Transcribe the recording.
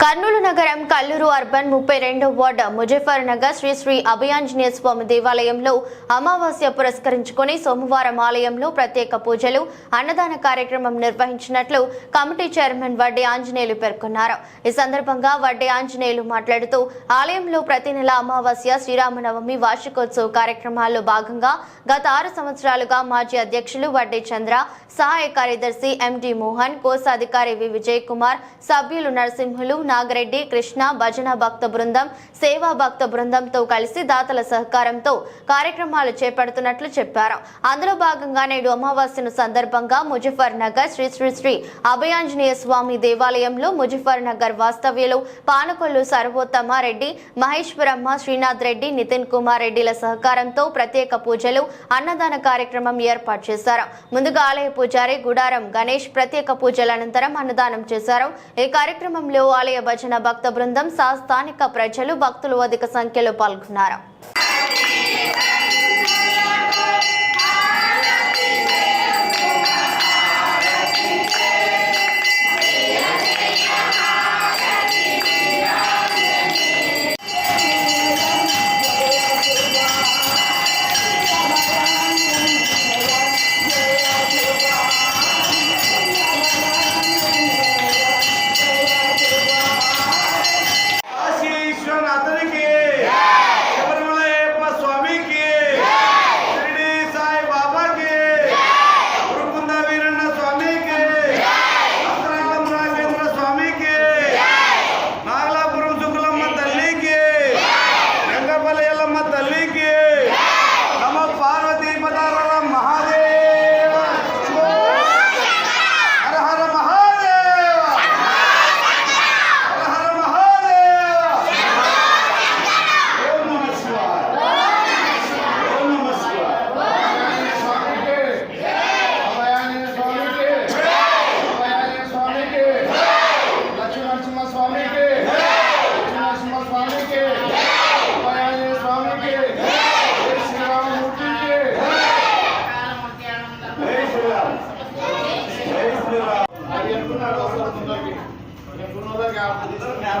కర్నూలు నగరం కల్లూరు అర్బన్ ముప్పై రెండో వార్డు ముజఫర్ నగర్ శ్రీ శ్రీ అభయాంజనేయ స్వామి దేవాలయంలో అమావాస్య పురస్కరించుకుని సోమవారం ఆలయంలో ప్రత్యేక పూజలు అన్నదాన కార్యక్రమం నిర్వహించినట్లు కమిటీ చైర్మన్ వడ్డే ఆంజనేయులు పేర్కొన్నారు. ఈ సందర్భంగా వడ్డే ఆంజనేయులు మాట్లాడుతూ ఆలయంలో ప్రతి నెల అమావాస్య శ్రీరామనవమి వార్షికోత్సవ కార్యక్రమాల్లో భాగంగా గత ఆరు సంవత్సరాలుగా మాజీ అధ్యక్షులు వడ్డే చంద్ర సహాయ కార్యదర్శి ఎండి మోహన్ కోశాధికారి వి విజయ్ కుమార్ సభ్యులు నరసింహులు నాగరెడ్డి కృష్ణ భజన భక్త బృందం సేవా భక్త బృందంతో కలిసి దాతల సహకారంతో కార్యక్రమాలు చేపడుతున్నట్లు చెప్పారు. అందులో భాగంగా నేడు అమావాస్యను సందర్భంగా ముజఫర్ నగర్ శ్రీ శ్రీ శ్రీ అభయాంజనేయ స్వామి దేవాలయంలో ముజఫర్ నగర్ వాస్తవ్యులు పానకొల్లు సర్వోత్తమ రెడ్డి మహేశ్వరమ్మ శ్రీనాథ్ రెడ్డి నితిన్ కుమార్ రెడ్డిల సహకారంతో ప్రత్యేక పూజలు అన్నదాన కార్యక్రమం ఏర్పాటు చేశారు. ముందుగా ఆలయ పూజారి గుడారం గణేష్ ప్రత్యేక పూజల అనంతరం అన్నదానం చేశారు. ఈ కార్యక్రమంలో ఆలయ భజన భక్త బృందం సహ స్థానిక ప్రజలు భక్తులు అధిక సంఖ్యలో పాల్గొన్నారు. ಮ್ಯಾಲ